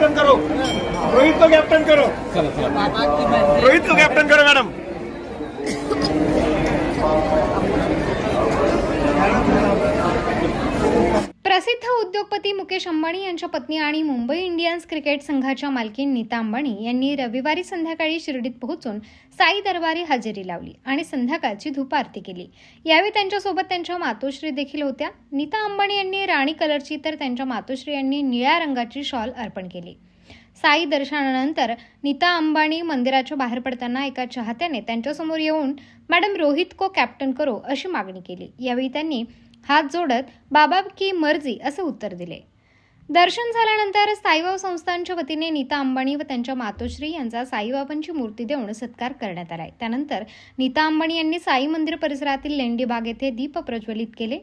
Captain करो. रोहित को captain करो. रोहित को कैप्टन करो मैडम उद्योगपती मुकेश अंबानी यांच्या पत्नी आणि मुंबई इंडियन्स क्रिकेट संघाच्या मालकीन नीता अंबानी यांनी रविवारी संध्याकाळी शिर्डीत पोहोचून साई दरबारी हजेरी लावली आणि संध्याकाळची धूप आरती केली. यावेळी त्यांच्यासोबत त्यांच्या मातोश्री देखील होत्या. नीता अंबानी यांनी राणी कलरची तर त्यांच्या मातोश्री यांनी निळ्या रंगाची शॉल अर्पण केली. साई दर्शनानंतर नीता अंबानी मंदिराच्या बाहेर पडताना एका चाहत्याने त्यांच्यासमोर येऊन मॅडम रोहित को कॅप्टन करो अशी मागणी केली. यावेळी त्यांनी हात जोडत बाबा की मर्जी असं उत्तर दिले. दर्शन झाल्यानंतर साईबाब संस्थांच्या वतीने नीता अंबानी व त्यांच्या मातोश्री यांचा साईबाबांची मूर्ती देऊन सत्कार करण्यात आलाय. त्यानंतर नीता अंबानी यांनी साई मंदिर परिसरातील लेंडी बाग येथे दीप प्रज्वलित केले.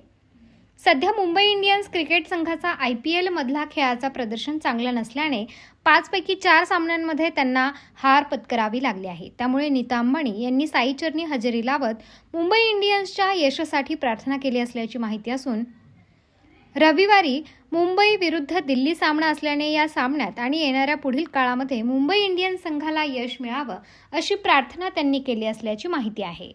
सध्या मुंबई इंडियन्स क्रिकेट संघाचा आय पी एलमधला खेळाचा प्रदर्शन चांगलं नसल्याने पाचपैकी चार सामन्यांमध्ये त्यांना हार पत्करावी लागली आहे. त्यामुळे नीता अंबानी यांनी साईचरणी हजेरी लावत मुंबई इंडियन्सच्या यशासाठी प्रार्थना केली असल्याची माहिती असून रविवारी मुंबई विरुद्ध दिल्ली सामना असल्याने या सामन्यात आणि येणाऱ्या पुढील काळामध्ये मुंबई इंडियन्स संघाला यश मिळावं अशी प्रार्थना त्यांनी केली असल्याची माहिती आहे.